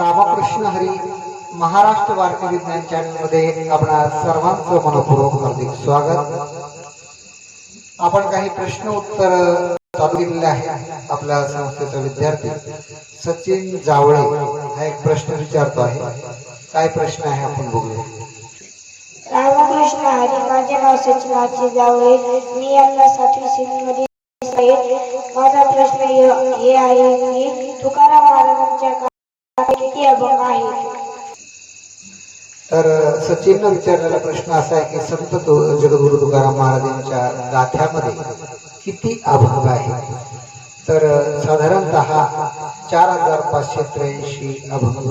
रामकृष्ण हरी महाराष्ट्र वारकरी विज्ञान चॅनलमध्ये आपणा सर्वांचं मनपूर्वक हार्दिक स्वागत. आपण काही प्रश्न उत्तर चालू केलेले आहे आपल्या संस्थेचा विद्यार्थी सचिन जावळे हा एक प्रश्न विचारतो आहे. काय प्रश्न आहे आपण बघूया. रामकृष्ण हरी माझे नाव सचिनाची जावळे. मी यांना सातवी श्रेणीमध्ये माझा प्रश्न हे आहे की तुकाराम महाराजांच्या किती अभंग आहेत? तर सचिन विचारलेला प्रश्न असा आहे की संत तु- जगद्गुरु तुकाराम महाराजांच्या गाथ्यामध्ये किती अभंग आहेत? तर साधारणतः चार हजार पाचशे त्र्याऐंशी अभंग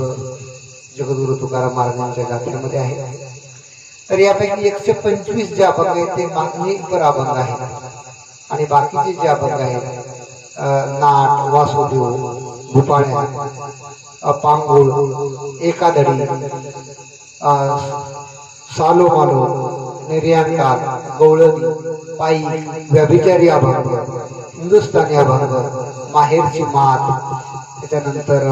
जगद्गुरु तुकाराम महाराजांच्या गाथ्यामध्ये आहेत. तर यापैकी एकशे पंचवीस जे अभंग आहेत ते मागणीपर अभंग आहेत. आणि बाकीचे जे अभंग आहेत नाट वासुदेव भूपाळ्या पांगुळ एकादडी सालो मालो निर्याणकार गवळणी पायी व्यभिचारी अभंग हिंदुस्थानी अभंग माहेरची मात त्याच्यानंतर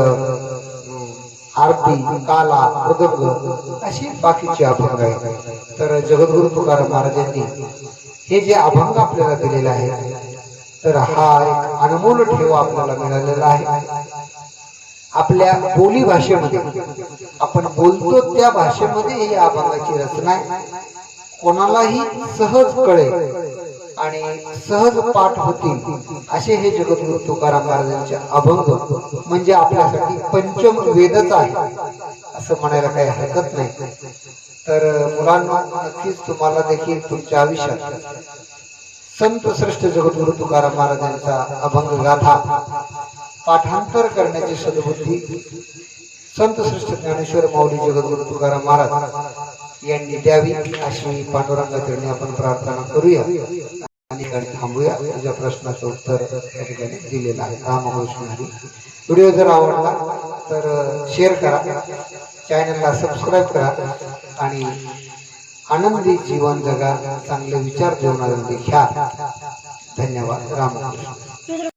आरती काला मृदंग अशी बाकीचे अभंग आहेत. तर जगद्गुरु तुकाराम महाराजांनी हे जे अभंग आपल्याला दिलेले आहे तर हा एक अनमोल ठेवा आपल्याला मिळालेला आहे. आपल्या बोली भाषेमध्ये. आपण बोलतो त्या भाषेमध्ये ही अभंगाची रचना आहे. कोणालाही सहज कळेल आणि सहज पाठ होतील असे हे जगद्गुरु तुकाराम महाराजांचे अभंग म्हणजे आपल्यासाठी पंचम वेदच आहे. असं म्हणायला काही हरकत नाही. तर मुलांना नक्कीच तुम्हाला देखील तुमच्या आयुष्यात संत श्रेष्ठ जगद्गुरु तुकाराम महाराजांचा अभंग गाथा पाठांतर करण्याची सद्बुद्धी संत श्रेष्ठ ज्ञानेश्वर माऊली जगद्गुरु तुकाराम महाराज यांनी द्यावी अशी पांडुरंगाचरणी आपण प्रार्थना करूया. आणि ठिकाणी थांबूया. तुझ्या प्रश्नाचं उत्तर या ठिकाणी दिलेलं आहे. रामकृष्ण हरी. व्हिडिओ जर आवडला तर शेअर करा. चॅनलला सबस्क्राईब करा. आणि आनंदी जीवन जगा चांगले विचार जीवनामध्ये घ्या. धन्यवाद. रामकृष्ण.